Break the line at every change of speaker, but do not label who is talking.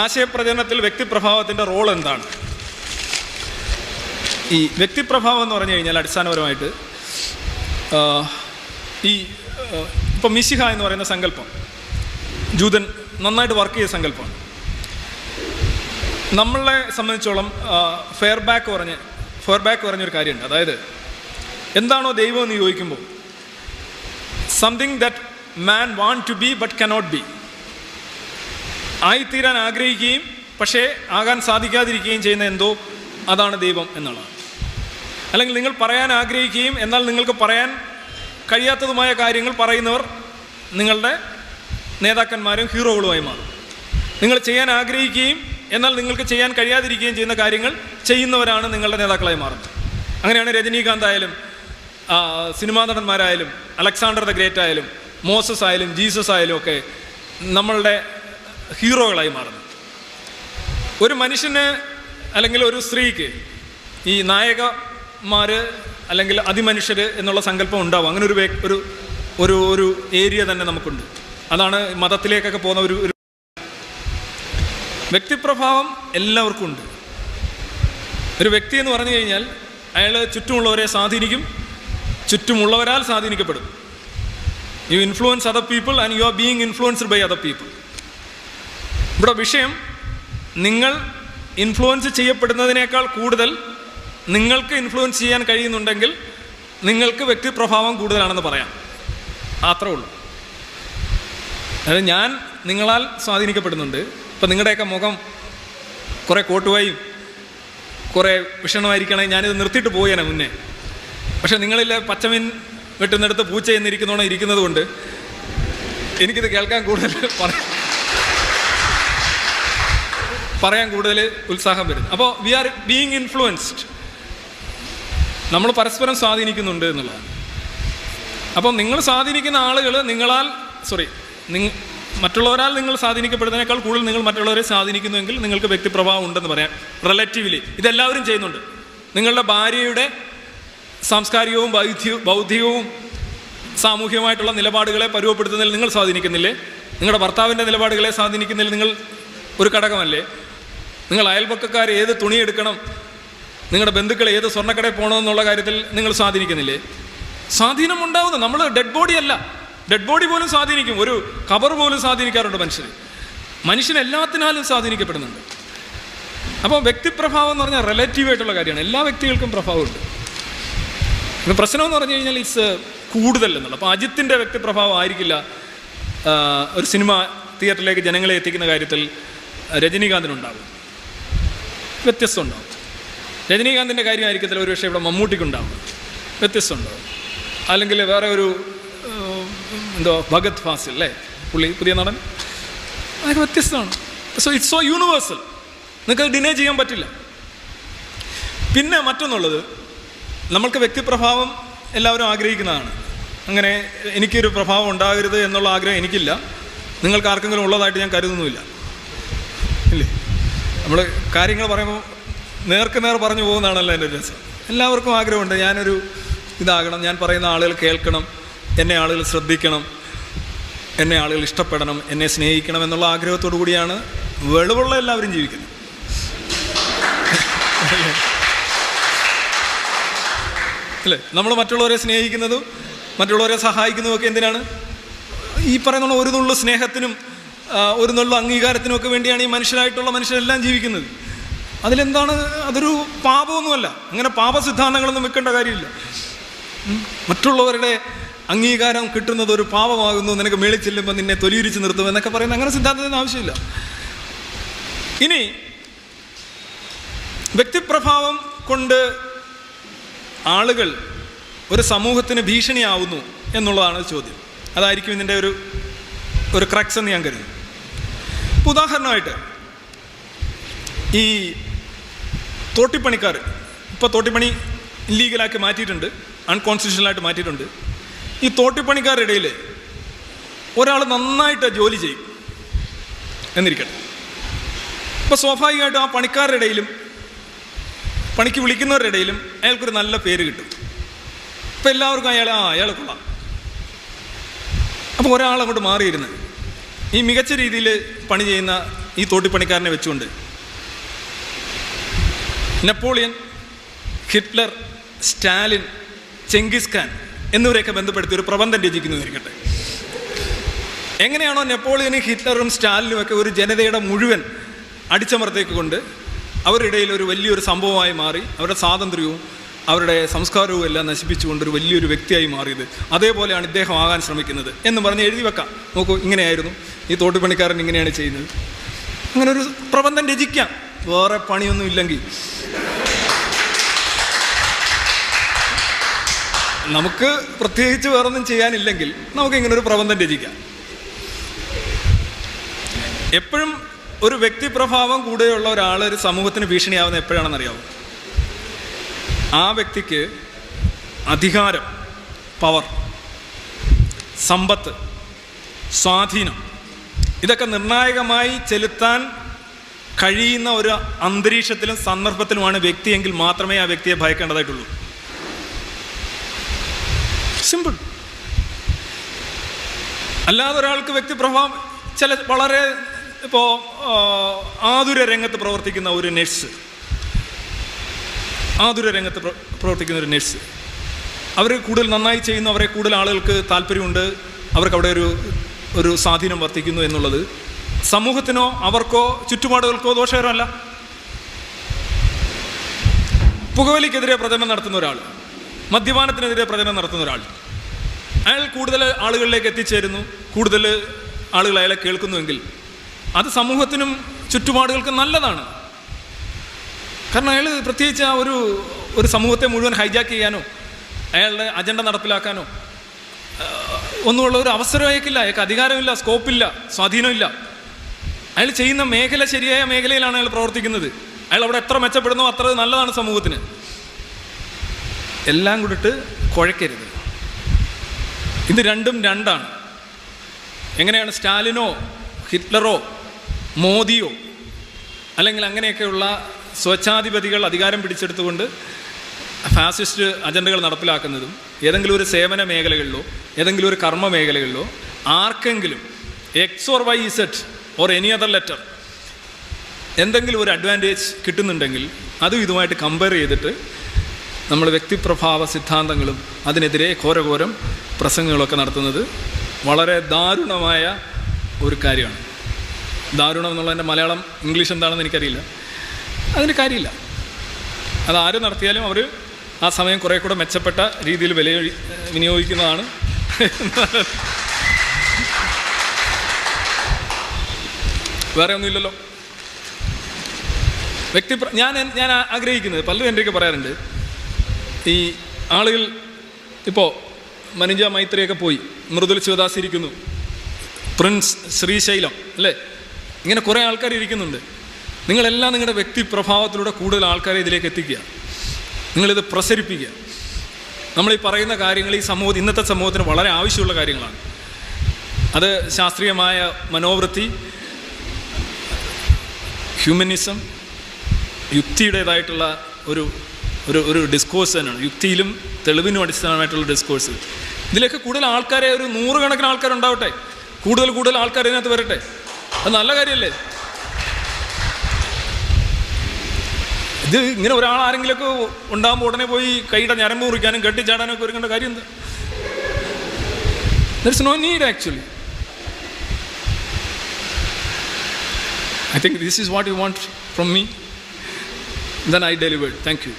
ആശയപ്രചരണത്തിൽ വ്യക്തിപ്രഭാവത്തിന്റെ role എന്താണ്? ഈ വ്യക്തിപ്രഭാവം എന്ന് പറഞ്ഞു കഴിഞ്ഞാൽ അടിസ്ഥാനപരമായിട്ട് ഈ ഇപ്പം മിശിഹ എന്ന് പറയുന്ന സങ്കല്പം ജൂതൻ നന്നായിട്ട് വർക്ക് ചെയ്ത സങ്കല്പമാണ്. നമ്മളെ സംബന്ധിച്ചോളം ഫെയർ ബാക്ക് പറഞ്ഞ് ഫെയർ ബാക്ക് പറഞ്ഞൊരു കാര്യമുണ്ട്. അതായത് എന്താണോ ദൈവം എന്ന് ചോദിക്കുമ്പോൾ something that man want to be but cannot be ആയിത്തീരാൻ ആഗ്രഹിക്കുകയും പക്ഷേ ആകാൻ സാധിക്കാതിരിക്കുകയും ചെയ്യുന്ന എന്തോ അതാണ് ദൈവം എന്നുള്ളത് അല്ലെങ്കിൽ നിങ്ങൾ പറയാൻ ആഗ്രഹിക്കുകയും എന്നാൽ നിങ്ങൾക്ക് പറയാൻ കഴിയാത്തതുമായ കാര്യങ്ങൾ പറയുന്നവർ നിങ്ങളുടെ നേതാക്കന്മാരും ഹീറോകളുമായി മാറും. നിങ്ങൾ ചെയ്യാൻ ആഗ്രഹിക്കുകയും എന്നാൽ നിങ്ങൾക്ക് ചെയ്യാൻ കഴിയാതിരിക്കുകയും ചെയ്യുന്ന കാര്യങ്ങൾ ചെയ്യുന്നവരാണ് നിങ്ങളുടെ നേതാക്കളായി മാറുന്നത്. അങ്ങനെയാണ് രജനീകാന്ത് ആയാലും സിനിമാ നടന്മാരായാലും അലക്സാണ്ടർ ദ ഗ്രേറ്റ് ആയാലും മോസസ് ആയാലും ജീസസ് ആയാലും ഒക്കെ നമ്മളുടെ ഹീറോകളായി മാറുന്നത് ഒരു മനുഷ്യന് അല്ലെങ്കിൽ ഒരു സ്ത്രീക്ക് ഈ നായകന്മാർ അല്ലെങ്കിൽ അതിമനുഷ്യർ എന്നുള്ള സങ്കല്പം ഉണ്ടാവും. അങ്ങനെ ഒരു ഒരു ഒരു ഒരു ഏരിയ തന്നെ നമുക്കുണ്ട്. അതാണ് മതത്തിലേക്കൊക്കെ പോകുന്ന ഒരു ഒരു വ്യക്തിപ്രഭാവം എല്ലാവർക്കും ഉണ്ട്. ഒരു വ്യക്തി എന്ന് പറഞ്ഞു കഴിഞ്ഞാൽ അയാൾ ചുറ്റുമുള്ളവരെ സ്വാധീനിക്കും ചുറ്റുമുള്ളവരാൽ സ്വാധീനിക്കപ്പെടും. You influence other people and you are being influenced by other people ഇവിടെ വിഷയം നിങ്ങൾ ഇൻഫ്ലുവൻസ് ചെയ്യപ്പെടുന്നതിനേക്കാൾ കൂടുതൽ നിങ്ങൾക്ക് ഇൻഫ്ലുവൻസ് ചെയ്യാൻ കഴിയുന്നുണ്ടെങ്കിൽ നിങ്ങൾക്ക് വ്യക്തിപ്രഭാവം കൂടുതലാണെന്ന് പറയാം. അത്രേ ഉള്ളൂ. അതായത് ഞാൻ നിങ്ങളാൽ സ്വാധീനിക്കപ്പെടുന്നുണ്ട്. ഇപ്പം നിങ്ങളുടെയൊക്കെ മുഖം കുറേ കോട്ടുവായും കുറേ വിഷണമായിരിക്കണേ ഞാനിത് നിർത്തിയിട്ട് പോയേനെ മുന്നേ. പക്ഷേ നിങ്ങളിൽ പച്ചമീൻ വെട്ടുന്നിടത്ത് പൂച്ച എന്നിരിക്കുന്നോണം ഇരിക്കുന്നത് കൊണ്ട് എനിക്കിത് കേൾക്കാൻ കൂടുതൽ പറയാം. പറയാൻ കൂടുതൽ ഉത്സാഹം വരുന്നത് അപ്പോൾ വി ആർ ബീങ് ഇൻഫ്ലുവൻസ്ഡ് നമ്മൾ പരസ്പരം സ്വാധീനിക്കുന്നുണ്ട് എന്നുള്ളതാണ്. അപ്പോൾ നിങ്ങൾ സ്വാധീനിക്കുന്ന ആളുകൾ നിങ്ങളാൽ സോറി നിങ്ങ മറ്റുള്ളവരാൽ നിങ്ങൾ സ്വാധീനിക്കപ്പെടുന്നതിനേക്കാൾ കൂടുതൽ നിങ്ങൾ മറ്റുള്ളവരെ സ്വാധീനിക്കുന്നുവെങ്കിൽ നിങ്ങൾക്ക് വ്യക്തിപ്രഭാവം ഉണ്ടെന്ന് പറയാം. റിലേറ്റീവ്ലി ഇതെല്ലാവരും ചെയ്യുന്നുണ്ട്. നിങ്ങളുടെ ഭാര്യയുടെ സാംസ്കാരികവും ബൗദ്ധ്യവും ബൗദ്ധികവും സാമൂഹികമായിട്ടുള്ള നിലപാടുകളെ പരുവപ്പെടുത്തുന്നതിൽ നിങ്ങൾ സ്വാധീനിക്കുന്നില്ലേ? നിങ്ങളുടെ ഭർത്താവിന്റെ നിലപാടുകളെ സ്വാധീനിക്കുന്നതിൽ നിങ്ങൾ ഒരു ഘടകമല്ലേ? നിങ്ങൾ അയൽപക്കക്കാർ ഏത് തുണി എടുക്കണം? നിങ്ങളുടെ ബന്ധുക്കൾ ഏത് സ്വർണക്കടയിൽ പോകണമെന്നുള്ള കാര്യത്തിൽ നിങ്ങൾ സ്വാധീനിക്കുന്നില്ലേ? സ്വാധീനം ഉണ്ടാവുന്നു നമ്മൾ ഡെഡ് ബോഡി അല്ല. ഡെഡ് ബോഡി പോലും സ്വാധീനിക്കും. ഒരു കബർ പോലും സ്വാധീനിക്കാറുണ്ട് മനുഷ്യർ മനുഷ്യൻ എല്ലാത്തിനാലും സ്വാധീനിക്കപ്പെടുന്നുണ്ട്. അപ്പോൾ വ്യക്തിപ്രഭാവം എന്ന് പറഞ്ഞാൽ റിലേറ്റീവ് ആയിട്ടുള്ള കാര്യമാണ്. എല്ലാ വ്യക്തികൾക്കും പ്രഭാവമുണ്ട്. ഇപ്പം പ്രശ്നം എന്ന് പറഞ്ഞു കഴിഞ്ഞാൽ ഇറ്റ്സ് കൂടുതൽ എന്നുള്ളത്. അപ്പോൾ അജിത്തിന്റെ വ്യക്തിപ്രഭാവം ആയിരിക്കില്ല. ഒരു സിനിമ തിയേറ്ററിലേക്ക് ജനങ്ങളെ എത്തിക്കുന്ന കാര്യത്തിൽ രജനീകാന്തിനുണ്ടാകും വ്യത്യസ്തം ഉണ്ടാവും രജനീകാന്തിന്റെ കാര്യമായിരിക്കത്തില്ല ഒരു പക്ഷേ ഇവിടെ മമ്മൂട്ടിക്കുണ്ടാവും വ്യത്യസ്തം ഉണ്ടാവും അല്ലെങ്കിൽ വേറെ ഒരു എന്തോ ഭഗത് ഫാസിൽ അല്ലേ? പുള്ളി പുതിയ നടൻ? അതൊക്കെ വ്യത്യസ്തമാണ്. സോ ഇറ്റ്സ് സോ യൂണിവേഴ്സൽ നിങ്ങൾക്ക് ഡിനേ ചെയ്യാൻ പറ്റില്ല. പിന്നെ മറ്റൊന്നുള്ളത് നമ്മൾക്ക് വ്യക്തിപ്രഭാവം എല്ലാവരും ആഗ്രഹിക്കുന്നതാണ്. അങ്ങനെ എനിക്കൊരു പ്രഭാവം ഉണ്ടാകരുത് എന്നുള്ള ആഗ്രഹം എനിക്കില്ല. നിങ്ങൾക്ക് ആർക്കെങ്കിലും ഉള്ളതായിട്ട് ഞാൻ കരുതുന്നുമില്ല. ഇല്ലേ? നമ്മൾ കാര്യങ്ങൾ പറയുമ്പോൾ നേർക്ക് നേർ പറഞ്ഞു പോകുന്നതാണല്ലോ എന്റെ ഒരു രസം. എല്ലാവർക്കും ആഗ്രഹമുണ്ട് ഞാനൊരു ഇതാകണം ഞാൻ പറയുന്ന ആളുകൾ കേൾക്കണം എന്നെ ആളുകൾ ശ്രദ്ധിക്കണം എന്നെ ആളുകൾ ഇഷ്ടപ്പെടണം എന്നെ സ്നേഹിക്കണം എന്നുള്ള ആഗ്രഹത്തോടു കൂടിയാണ് വെളിവുള്ള എല്ലാവരും ജീവിക്കുന്നത്. അല്ലേ? നമ്മൾ മറ്റുള്ളവരെ സ്നേഹിക്കുന്നതും മറ്റുള്ളവരെ സഹായിക്കുന്നതും ഒക്കെ എന്തിനാണ്? ഈ പറയുന്ന ഒരു നുള്ളു സ്നേഹത്തിനും ഒരു നല്ല അംഗീകാരത്തിനൊക്കെ വേണ്ടിയാണ് ഈ മനുഷ്യരായിട്ടുള്ള മനുഷ്യരെല്ലാം ജീവിക്കുന്നത്. അതിലെന്താണ് അതൊരു പാപമൊന്നുമല്ല. അങ്ങനെ പാപസിദ്ധാന്തങ്ങളൊന്നും വെക്കേണ്ട കാര്യമില്ല. മറ്റുള്ളവരുടെ അംഗീകാരം കിട്ടുന്നത് ഒരു പാപമാകുന്നു നിനക്ക് മേളിൽ ചെല്ലുമ്പോൾ നിന്നെ തൊലിയിരിച്ച് നിർത്തും എന്നൊക്കെ പറയുന്ന അങ്ങനെ സിദ്ധാന്തത്തിന് ആവശ്യമില്ല. ഇനി വ്യക്തിപ്രഭാവം കൊണ്ട് ആളുകൾ ഒരു സമൂഹത്തിന് ഭീഷണിയാവുന്നു എന്നുള്ളതാണ് ചോദ്യം. അതായിരിക്കും ഇതിന്റെ ഒരു ഒരു ക്രക്സ് എന്ന് ഞാൻ കരുതി ഉദാഹരണമായിട്ട് ഈ തോട്ടിപ്പണിക്കാർ ഇപ്പോൾ തോട്ടിപ്പണി ഇല്ലീഗലാക്കി മാറ്റിയിട്ടുണ്ട് അൺകോൺസ്റ്റിറ്റ്യൂഷണലായിട്ട് മാറ്റിയിട്ടുണ്ട്. ഈ തോട്ടിപ്പണിക്കാരുടെ ഇടയിൽ ഒരാൾ നന്നായിട്ട് ജോലി ചെയ്യും എന്നിരിക്കട്ടെ. അപ്പോൾ സ്വാഭാവികമായിട്ടും ആ പണിക്കാരുടെ ഇടയിലും പണിക്ക് വിളിക്കുന്നവരുടെ ഇടയിലും അയാൾക്കൊരു നല്ല പേര് കിട്ടും. അപ്പോൾ എല്ലാവർക്കും അയാൾ ആ അയാൾ കൊള്ളാം. അപ്പോൾ ഒരാൾ അങ്ങോട്ട് മാറിയിരുന്ന് ഈ മികച്ച രീതിയിൽ പണി ചെയ്യുന്ന ഈ തോട്ടിപ്പണിക്കാരനെ വെച്ചുകൊണ്ട് Napoleon Hitler Stalin Genghis Khan എന്നിവരെയൊക്കെ ബന്ധപ്പെടുത്തി ഒരു പ്രബന്ധം രചിക്കുന്നു ഇരിക്കട്ടെ. എങ്ങനെയാണോ നെപ്പോളിയനും ഹിറ്റ്ലറും സ്റ്റാലിനും ഒക്കെ ഒരു ജനതയുടെ മുഴുവൻ അടിച്ചമർത്തേക്ക് കൊണ്ട് അവരുടെ ഇടയിൽ ഒരു വലിയൊരു സംഭവമായി മാറി അവരുടെ സ്വാതന്ത്ര്യവും അവരുടെ സംസ്കാരവും എല്ലാം നശിപ്പിച്ചുകൊണ്ട് ഒരു വലിയൊരു വ്യക്തിയായി മാറിയത്. അതേപോലെയാണ് ഇദ്ദേഹം ആകാൻ ശ്രമിക്കുന്നത്. എന്ന് പറഞ്ഞ് എഴുതി വെക്കാം. നോക്കൂ ഇങ്ങനെയായിരുന്നു. ഈ തോട്ടുപണിക്കാരൻ ഇങ്ങനെയാണ് ചെയ്യുന്നത്. അങ്ങനെ ഒരു പ്രബന്ധം രചിക്കാം. വേറെ പണിയൊന്നും ഇല്ലെങ്കിൽ. നമുക്ക് പ്രത്യേകിച്ച് വേറൊന്നും ചെയ്യാനില്ലെങ്കിൽ നമുക്ക് ഇങ്ങനെ ഒരു പ്രബന്ധം രചിക്കാം. എപ്പോഴും ഒരു വ്യക്തിപ്രഭാവം കൂടെയുള്ള ഒരാൾ ഒരു സമൂഹത്തിന് ഭീഷണിയാവുന്ന എപ്പോഴാണെന്ന് അറിയാമോ ആ വ്യക്തിക്ക് അധികാരം പവർ സമ്പത്ത് സ്വാധീനം ഇതൊക്കെ നിർണായകമായി ചെലുത്താൻ കഴിയുന്ന ഒരു അന്തരീക്ഷത്തിലും സന്ദർഭത്തിലുമാണ് വ്യക്തിയെങ്കിൽ മാത്രമേ ആ വ്യക്തിയെ ഭയക്കേണ്ടതായിട്ടുള്ളൂ. സിമ്പിൾ അല്ലാതെ ഒരാൾക്ക് വ്യക്തിപ്രഭാവം ചില വളരെ ഇപ്പോൾ ആതുര രംഗത്ത് പ്രവർത്തിക്കുന്ന ഒരു നഴ്സ് ആതുര രംഗത്ത് പ്ര- പ്രവർത്തിക്കുന്ന ഒരു നഴ്സ് അവർ കൂടുതൽ നന്നായി ചെയ്യുന്നു അവരെ കൂടുതൽ ആളുകൾക്ക് താല്പര്യമുണ്ട് അവർക്ക് അവിടെ ഒരു ഒരു സ്വാധീനം വർത്തിക്കുന്നു എന്നുള്ളത്. സമൂഹത്തിനോ അവർക്കോ ചുറ്റുപാടുകൾക്കോ ദോഷകരമല്ല. പുകവലിക്കെതിരെ പ്രചരണം നടത്തുന്ന ഒരാൾ മദ്യപാനത്തിനെതിരെ പ്രചരണം നടത്തുന്ന ഒരാൾ. അയാൾ കൂടുതൽ ആളുകളിലേക്ക് എത്തിച്ചേരുന്നു കൂടുതൽ ആളുകൾ അയാളെ കേൾക്കുന്നുവെങ്കിൽ അത് സമൂഹത്തിനും ചുറ്റുപാടുകൾക്കും നല്ലതാണ്. കാരണം അയാൾ പ്രത്യേകിച്ച് ആ ഒരു ഒരു സമൂഹത്തെ മുഴുവൻ ഹൈജാക്ക് ചെയ്യാനോ അയാളുടെ അജണ്ട നടപ്പിലാക്കാനോ ഒന്നുമുള്ള ഒരു അവസരം അയക്കില്ല അയാൾക്ക് അധികാരമില്ല സ്കോപ്പില്ല സ്വാധീനമില്ല. അയാൾ ചെയ്യുന്ന മേഖല ശരിയായ മേഖലയിലാണ് അയാൾ പ്രവർത്തിക്കുന്നത്. അയാൾ അവിടെ എത്ര മെച്ചപ്പെടുന്നോ അത്ര നല്ലതാണ് സമൂഹത്തിന്. എല്ലാം കൂടിട്ട് കുഴക്കരുത്. ഇത് രണ്ടും രണ്ടാണ്. എങ്ങനെയാണ് സ്റ്റാലിനോ ഹിറ്റ്ലറോ മോദിയോ അല്ലെങ്കിൽ അങ്ങനെയൊക്കെയുള്ള സ്വച്ഛാധിപതികൾ അധികാരം പിടിച്ചെടുത്തുകൊണ്ട് ഫാസിസ്റ്റ് അജണ്ടകൾ നടപ്പിലാക്കുന്നതും ഏതെങ്കിലും ഒരു സേവന മേഖലകളിലോ ഏതെങ്കിലും ഒരു കർമ്മ മേഖലകളിലോ ആർക്കെങ്കിലും X or Y Z or any other letter എന്തെങ്കിലും ഒരു അഡ്വാന്റേജ് കിട്ടുന്നുണ്ടെങ്കിൽ അതും ഇതുമായിട്ട് കമ്പയർ ചെയ്തിട്ട് നമ്മൾ വ്യക്തിപ്രഭാവ സിദ്ധാന്തങ്ങളും അതിനെതിരെ ഘോരഘോരം പ്രസംഗങ്ങളൊക്കെ നടത്തുന്നത് വളരെ ദാരുണമായ ഒരു കാര്യമാണ്. ദാരുണം എന്നുള്ളതിന്റെ മലയാളം ഇംഗ്ലീഷ് എന്താണെന്ന് എനിക്കറിയില്ല. അതിന് കാര്യമില്ല. അത് ആര് നടത്തിയാലും അവർ ആ സമയം കുറേ കൂടെ മെച്ചപ്പെട്ട രീതിയിൽ വില വിനിയോഗിക്കുന്നതാണ്. വേറെ ഒന്നുമില്ലല്ലോ. വ്യക്തി ഞാൻ ഞാൻ ആഗ്രഹിക്കുന്നത് പലരും എന്റെയൊക്കെ പറയാറുണ്ട് ഈ ആളുകൾ ഇപ്പോൾ മനുജ മൈത്രിയൊക്കെ പോയി മൃദുൽ ശിവദാസ് ഇരിക്കുന്നു പ്രിൻസ് ശ്രീശൈലം അല്ലേ? ഇങ്ങനെ കുറേ ആൾക്കാർ ഇരിക്കുന്നുണ്ട്. നിങ്ങളെല്ലാം നിങ്ങളുടെ വ്യക്തിപ്രഭാവത്തിലൂടെ കൂടുതൽ ആൾക്കാരെ ഇതിലേക്ക് എത്തിക്കുക. നിങ്ങളിത് പ്രസരിപ്പിക്കുക. നമ്മൾ ഈ പറയുന്ന കാര്യങ്ങൾ ഈ സമൂഹത്തിൽ ഇന്നത്തെ സമൂഹത്തിന് വളരെ ആവശ്യമുള്ള കാര്യങ്ങളാണ്. അത് ശാസ്ത്രീയമായ മനോവൃത്തി ഹ്യൂമനിസം യുക്തിയുടേതായിട്ടുള്ള ഒരു ഒരു ഒരു ഡിസ്കോഴ്സ് തന്നെയാണ്. യുക്തിയിലും തെളിവിനും അടിസ്ഥാനമായിട്ടുള്ള ഡിസ്കോഴ്സ് ഇതിലേക്ക് കൂടുതൽ ആൾക്കാരെ ഒരു നൂറുകണക്കിന് ആൾക്കാരുണ്ടാവട്ടെ. കൂടുതൽ കൂടുതൽ ആൾക്കാർ ഇതിനകത്ത് വരട്ടെ. അത് നല്ല കാര്യമല്ലേ? ഇത് ഇങ്ങനെ ഒരാൾ ആരെങ്കിലുമൊക്കെ ഉണ്ടാകുമ്പോൾ ഉടനെ പോയി കൈയുടെ ഞരമ്പ് മുറിക്കാനും കെട്ടിച്ചാടാനും ഒക്കെ ഒരുക്കേണ്ട കാര്യം എന്താ no need actually I think this is what you want from me than I delivered. Thank you.